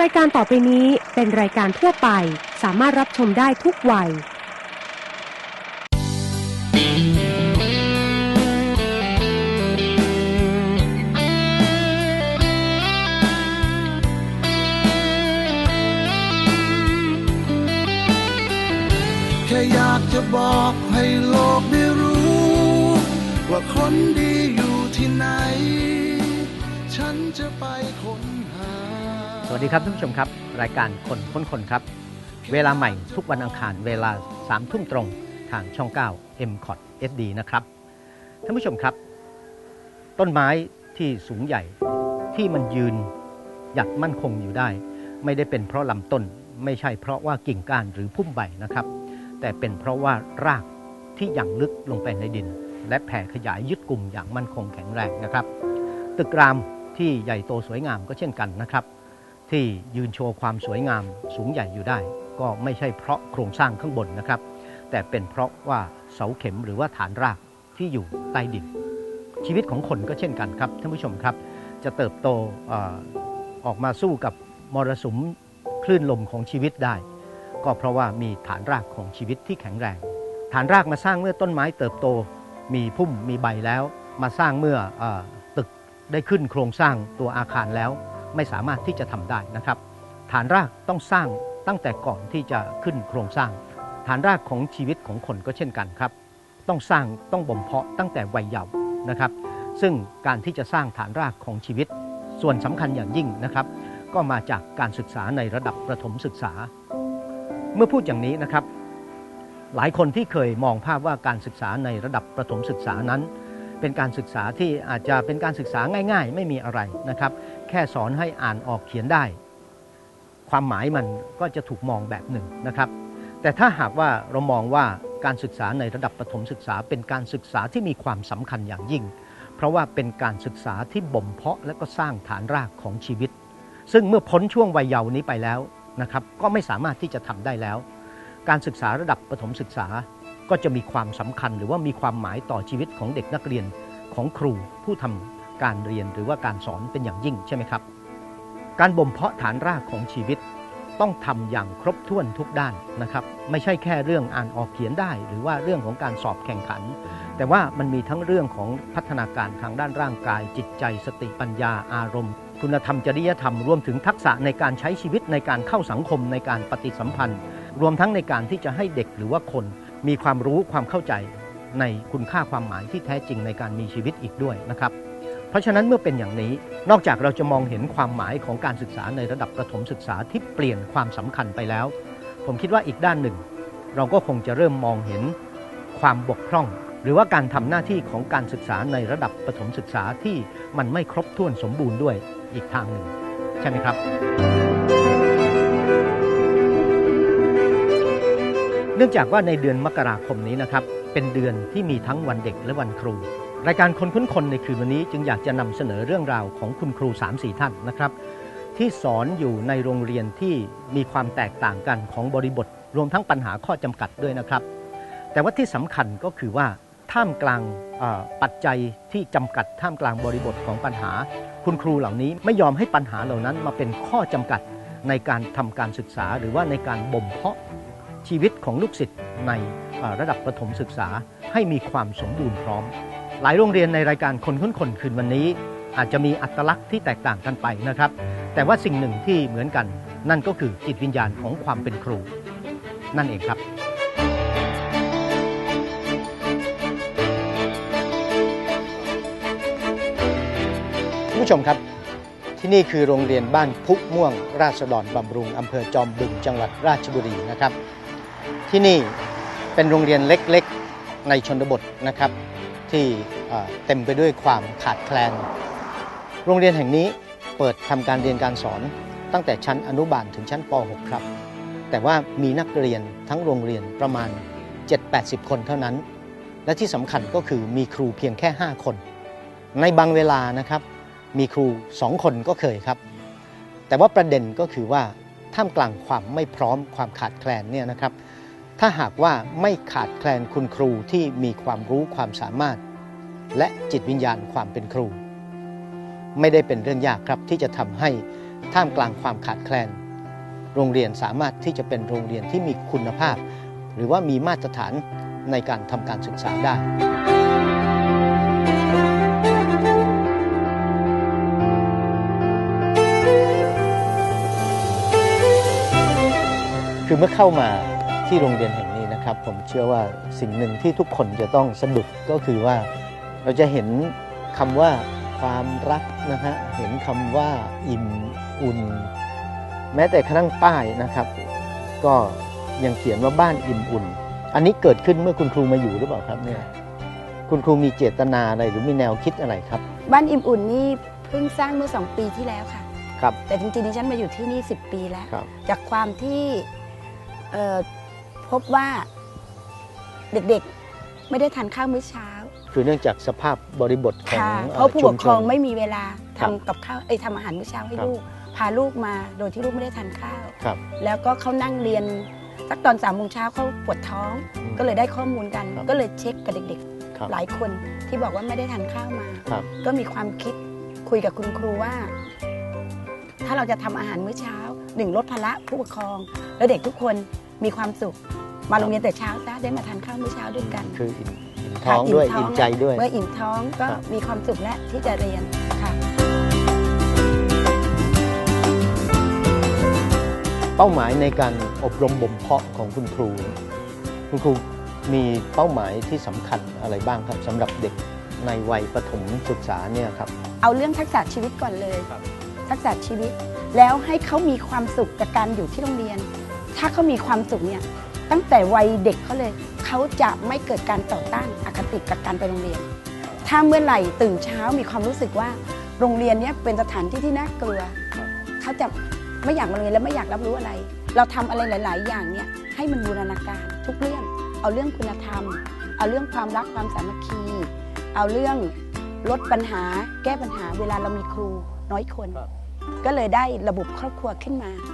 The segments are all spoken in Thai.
รายการต่อไปนี้เป็นรายการทั่วไป สามารถรับชมได้ทุกวัย แค่อยากจะบอกให้โลกได้รู้ ว่าคนดีอยู่ที่ไหน ฉันจะไปค้นหา วัสดีครับท่านผู้ชมครับ รายการคนค้นคนครับ เวลาใหม่ทุกวันอังคารเวลา3ามทุ่มตรงทางช่อง 9 m c o t SD นะครับท่านผู้ชมครับ ต้นไม้ที่สูงใหญ่ที่มันยืนหยัดมั่นคงอยู่ได้ ไม่ได้เป็นเพราะลำต้นไม่ใช่เพราะว่ากิ่งก้านหรือพุ่มใบนะครับ แต่เป็นเพราะว่ารากที่ยังลึกลงไปในดิน และแผ่ขยายยึดกลุ่มอย่างมั่นคงแข็งแรงนะครับ ตึกรามที่ใหญ่โตสวยงามก็เช่นกันนะครับ ที่ยืนโชว์ความสวยงามสูงใหญ่อยู่ได้ ก็ไม่ใช่เพราะโครงสร้างข้างบนนะครับ แต่เป็นเพราะว่าเสาเข็มหรือว่าฐานรากที่อยู่ใต้ดิน ชีวิตของคนก็เช่นกันครับท่านผู้ชมครับ จะเติบโตอออกมาสู้กับมรสุมคลื่นลมของชีวิตได้ ก็เพราะว่ามีฐานรากของชีวิตที่แข็งแรง ฐานรากมาสร้างเมื่อต้นไม้เติบโต มีพุ่มมีใบแล้ว มาสร้างเมื่ออตึกได้ขึ้นโครงสร้างตัวอาคารแล้ว ไม่สามารถที่จะทำได้นะครับ ฐานรากต้องสร้างตั้งแต่ก่อนที่จะขึ้นโครงสร้าง ฐานรากของชีวิตของคนก็เช่นกันครับ ต้องสร้างต้องบ่มเพาะตั้งแต่วัยเยาว์นะครับ ซึ่งการที่จะสร้างฐานรากของชีวิต ส่วนสำคัญอย่างยิ่งนะครับ ก็มาจากการศึกษาในระดับประถมศึกษา เมื่อพูดอย่างนี้นะครับ หลายคนที่เคยมองภาพว่าการศึกษาในระดับประถมศึกษานั้น เป็นการศึกษาที่อาจจะเป็นการศึกษาง่าย ๆ ไม่มีอะไรนะครับ ค่สอนให้อ่านออกเขียนได้ ความหมายมันก็จะถูกมองแบบหนึ่งนะครับ แต่ถ้าหากว่าเรามองว่าการศึกษาในระดับประถมศึกษา เป็นการศึกษาที่มีความสำคัญอย่างยิ่ง เพราะว่าเป็นการศึกษาที่บ่มเพาะและก็สร้างฐานรากของชีวิต ซึ่งเมื่อพ้นช่วงวัยเยาว์นี้ไปแล้วนะครับ ก็ไม่สามารถที่จะทำได้แล้ว การศึกษาระดับประถมศึกษาก็จะมีความสำคัญหรือว่ามีความหมายต่อชีวิตของเด็กนักเรียนของครูผู้ทำ การเรียนหรือว่าการสอนเป็นอย่างยิ่งใช่ไหมครับ การบ่มเพาะฐานรากของชีวิต ต้องทำอย่างครบถ้วนทุกด้านนะครับ ไม่ใช่แค่เรื่องอ่านออกเขียนได้ หรือว่าเรื่องของการสอบแข่งขัน แต่ว่ามันมีทั้งเรื่องของพัฒนาการทางด้านร่างกาย จิตใจสติปัญญาอารมณ์ คุณธรรมจริยธรรมรวมถึงทักษะในการใช้ชีวิตในการเข้าสังคมในการปฏิสัมพันธ์ รวมทั้งในการที่จะให้เด็กหรือว่าคนมีความรู้ความเข้าใจในคุณค่าความหมายที่แท้จริงในการมีชีวิตอีกด้วยนะครับ เพราะฉะนั้นเมื่อเป็นอย่างนี้ นอกจากเราจะมองเห็นความหมายของการศึกษาในระดับประถมศึกษาที่เปลี่ยนความสำคัญไปแล้ว ผมคิดว่าอีกด้านหนึ่ง เราก็คงจะเริ่มมองเห็นความบกพร่อง หรือว่าการทำหน้าที่ของการศึกษาในระดับประถมศึกษาที่มันไม่ครบถ้วนสมบูรณ์ด้วยอีกทางหนึ่ง ใช่ไหมครับ เนื่องจากว่าในเดือนมกราคมนี้นะครับ เป็นเดือนที่มีทั้งวันเด็กและวันครู รายการคนคุ้นคนในคืนวันนี้จึงอยากจะนำเสนอเรื่องราวของคุณครู3-4ท่านนะครับ ที่สอนอยู่ในโรงเรียนที่มีความแตกต่างกันของบริบท รวมทั้งปัญหาข้อจำกัดด้วยนะครับ แต่ว่าที่สำคัญก็คือว่าท่ามกลางปัจจัยที่จำกัดท่ามกลางบริบทของปัญหา คุณครูเหล่านี้ไม่ยอมให้ปัญหาเหล่านั้นมาเป็นข้อจำกัดในการทำการศึกษา หรือว่าในการบ่มเพาะชีวิตของลูกศิษย์ในระดับประถมศึกษาให้มีความสมบูรณ์พร้อม หลายโรงเรียนในรายการคนค้นคนคืนวันนี้ อาจจะมีอัตลักษณ์ที่แตกต่างกันไปนะครับ แต่ว่าสิ่งหนึ่งที่เหมือนกัน นั่นก็คือจิตวิญญาณของความเป็นครู นั่นเองครับผู้ชมครับที่นี่คือโรงเรียนบ้านพุกม่วง ราษฎรบำรุงอำเภอจอมบึงจังหวัดราชบุรีนะครับ ที่นี่เป็นโรงเรียนเล็กๆในชนบทนะครับ ที่เต็มไปด้วยความขาดแคลน โรงเรียนแห่งนี้เปิดทำการเรียนการสอนตั้งแต่ชั้นอนุบาลถึงชั้นป .6 ครับ แต่ว่ามีนักเรียนทั้งโรงเรียนประมาณ 7-80 คนเท่านั้น และที่สำคัญก็คือมีครูเพียงแค่ 5 คน ในบางเวลานะครับ มีครู 2 คนก็เคยครับ แต่ว่าประเด็นก็คือว่าท่ามกลางความไม่พร้อมความขาดแคลนเนี่ยนะครับ ถ้าหากว่าไม่ขาดแคลนคุณครูที่มีความรู้ความสามารถ และจิตวิญญาณความเป็นครู ไม่ได้เป็นเรื่องยากครับที่จะทำให้ท่ามกลางความขาดแคลน โรงเรียนสามารถที่จะเป็นโรงเรียนที่มีคุณภาพ หรือว่ามีมาตรฐานในการทำการศึกษาได้คือเมื่อเข้ามา ที่โรงเรียนแห่งนี้นะครับ ผมเชื่อว่าสิ่งหนึ่งที่ทุกคนจะต้องสะดุดก็คือว่า เราจะเห็นคำว่าความรักนะฮะเห็นคำว่าอิ่มอุ่น แม้แต่กระทั่งป้ายนะครับ ก็ยังเขียนว่าบ้านอิ่มอุ่น อันนี้เกิดขึ้นเมื่อคุณครูมาอยู่หรือเปล่าครับเนี่ยคุณครูมีเจตนาอะไรหรือมีแนวคิดอะไรครับ บ้านอิ่มอุ่นนี่เพิ่งสร้างเมื่อ2ปีที่แล้วค่ะครับแต่จริงๆดิฉันมาอยู่ที่นี่ 10 ปีแล้วครับจากความที่เอ่อ พบว่าเด็กๆไม่ได้ทานข้าวมื้อเช้า คือเนื่องจากสภาพบริบทของค่ะอ่อเพราะผู้ปกครองชุชนไม่มีเวลาครัทำบกับข้าวเอ้ยทำอาหารมื้อเช้าให้ครับลูก พาลูกมาโดยที่ลูกไม่ได้ทานข้าว ครับ แล้วก็เขานั่งเรียนสักตอนสามโมงเช้าเขาปวดท้องอืมก็เลยได้ข้อมูลกัน ครับ ก็เลยเช็คกับเด็กครับ ๆ หลายคนที่บอกว่าไม่ได้ทานข้าวมา ครับ ก็มีความคิดคุยกับคุณครูว่า ถ้าเราจะทำอาหารมื้อเช้าหนึ่งลดภาระผู้ปกครอง แล้วเด็กทุกคน มีความสุข มาโรงเรียนแต่เช้าซะได้มาทานข้าวมื้อเช้าด้วยกันคืออิ่มอิ่มท้องด้วยค่ะอิ่มใจด้วย เมื่ออิ่มท้องก็ครับ มีความสุขและที่จะเรียนค่ะ เป้าหมายในการอบรมบ่มเพาะของคุณครู คุณครูมีเป้าหมายที่สำคัญอะไรบ้างครับสำหรับเด็กในวัยประถมศึกษาเนี่ยครับ เอาเรื่องทักษะชีวิตก่อนเลย ครับ ทักษะชีวิต แล้วให้เขามีความสุขกับการอยู่ที่โรงเรียน ถ้าเขามีความสุขเนี่ยตั้งแต่วัยเด็กเขาเลยเขาจะไม่เกิดการต่อต้านอคติกับการไปโรงเรียน ถ้าเมื่อไหร่ตื่นเช้ามีความรู้สึกว่าโรงเรียนเนี้ยเป็นสถานที่ที่น่ากลัวเขาจะไม่อยากมาโรงเรียนและไม่อยากรับรู้อะไร เราทำอะไรหลาย ๆ อย่างเนี่ยให้มันบูรณาการทุกเรื่อง เอาเรื่องคุณธรรม เอาเรื่องความรักความสามัคคี เอาเรื่องลดปัญหา แก้ปัญหา เวลาเรามีครูน้อยคนครับก็เลยได้ระบบครอบครัวขึ้นมาอืม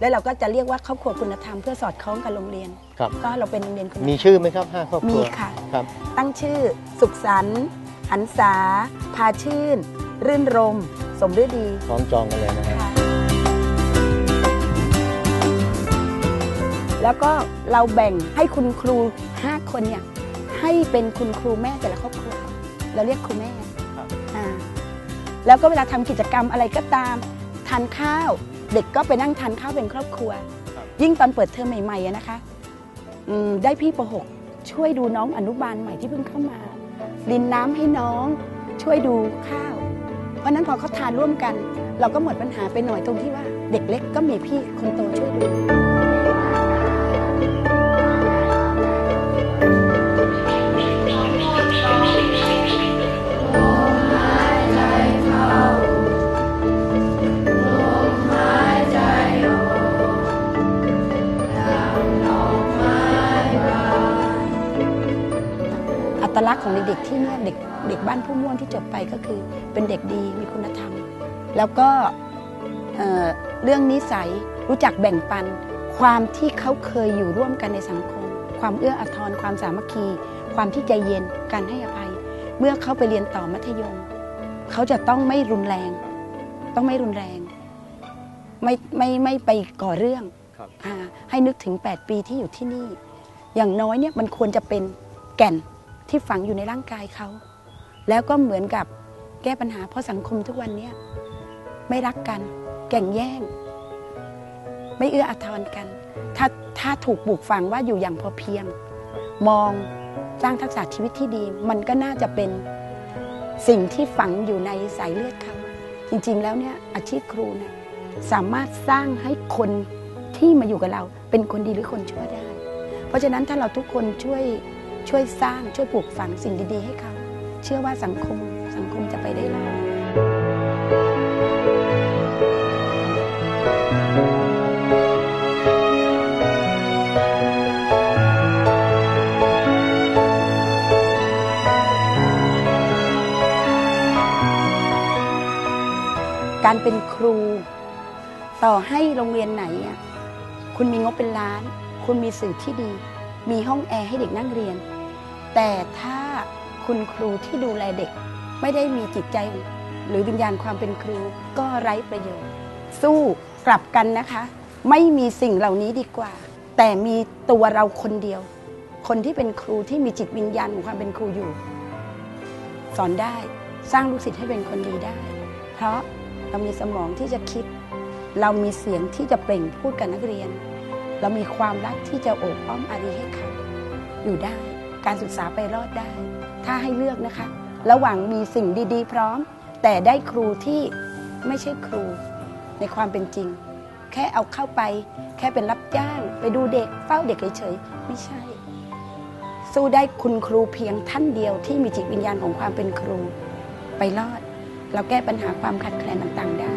แล้วเราก็จะเรียกว่าครอบครัวคุณธรรมเพื่อสอดคล้องกับโรงเรียนครับก็เราเป็นโรงเรียนคุณธรรมีมชื่อไหมครับห้าครอบคมีรัวค่ะครับ ตั้งชื่อ สุขสันต์หันษาพาชื่น รื่นรม สมฤดีคล้องจองกันเลยนะฮะค่ะแล้วก็เราแบ่งให้คุณครู 5 คนเนี่ยให้เป็นคุณครูแม่แต่ละครอบครัวเราเรียกครูแม่ครับอ่าแล้วก็เวลาทำกิจกรรมอะไรก็ตามทานข้าวเด็กก็ไปนั่งทานข้าวเป็นครอบครัว ยิ่งตอนเปิดเทอมใหม่ๆอะนะคะอืมได้พี่ประหกช่วยดูน้องอนุบาลใหม่ที่เพิ่งเข้ามารินน้ำให้น้องช่วยดูข้าว เพราะฉะนั้นพอเขาทานร่วมกัน เราก็หมดปัญหาไปหน่อยตรงที่ว่า เด็กเล็กก็มีพี่คนโตช่วยดู กษณ์ของเด็กๆที่เนี่ยเด็กเด็กบ้านผู้ม่วนที่จบไปก็คือเป็นเด็กดีมีคุณธรรม แล้วก็เอ่อเรื่องนิสัยรู้จักแบ่งปัน ความที่เขาเคยอยู่ร่วมกันในสังคม ความเอื้ออาทรความสามัคคี ความที่ใจเย็นการให้อภัย เมื่อเขาไปเรียนต่อมัธยม เขาจะต้องไม่รุนแรง ต้องไม่รุนแรง ไม่ไม่ไม่ไปก่อเรื่องครับอ่าให้นึกถึง 8 ปีที่อยู่ที่นี่ อย่างน้อยเนี่ยมันควรจะเป็นแก่น ที่ฝังอยู่ในร่างกายเขา แล้วก็เหมือนกับแก้ปัญหาเพราะสังคมทุกวันนี้ไม่รักกัน แก่งแย่ง ไม่เอื้ออาทรกัน ถ้าถ้าถูกปลูกฝังว่าอยู่อย่างพอเพียง มองสร้างทักษะชีวิตที่ดี มันก็น่าจะเป็นสิ่งที่ฝังอยู่ในสายเลือดเขาจริงๆแล้วเนี่ยอาชีพครูเนี่ยสามารถสร้างให้คนที่มาอยู่กับเรา เป็นคนดีหรือคนชั่วได้ เพราะฉะนั้นถ้าเราทุกคนช่วย ช่วยสร้างช่วยปลูกฝังสิ่งดีๆให้เขาเชื่อว่าสังคมสังคมจะไปได้รอดการเป็นครู ต่อให้โรงเรียนไหนคุณมีงบเป็นล้าน คุณมีสื่อที่ดี มีห้องแอร์ให้เด็กนั่งเรียน แต่ถ้าคุณครูที่ดูแลเด็ก ไม่ได้มีจิตใจหรือวิญญาณความเป็นครูก็ไร้ประโยชน์ สู้กลับกันนะคะ ไม่มีสิ่งเหล่านี้ดีกว่า แต่มีตัวเราคนเดียว คนที่เป็นครูที่มีจิตวิญญาณของความเป็นครูอยู่ สอนได้สร้างลูกศิษย์ให้เป็นคนดีได้ เพราะเรามีสมองที่จะคิด เรามีเสียงที่จะเปล่งพูดกับนักเรียน เรามีความรักที่จะโอบอ้อมอารีให้เขาอยู่ได้ การศึกษาไปรอดได้ ถ้าให้เลือกนะคะ ระหว่างมีสิ่งดีๆ พร้อม แต่ได้ครูที่ไม่ใช่ครูในความเป็นจริง แค่เอาเข้าไป แค่เป็นรับจ้าง ไปดูเด็กเฝ้าเด็กเฉยๆไม่ใช่ สู้ได้คุณครูเพียงท่านเดียวที่มีจิตวิญญาณของความเป็นครู ไปรอด เราแก้ปัญหาความขัดแคลนต่างๆได้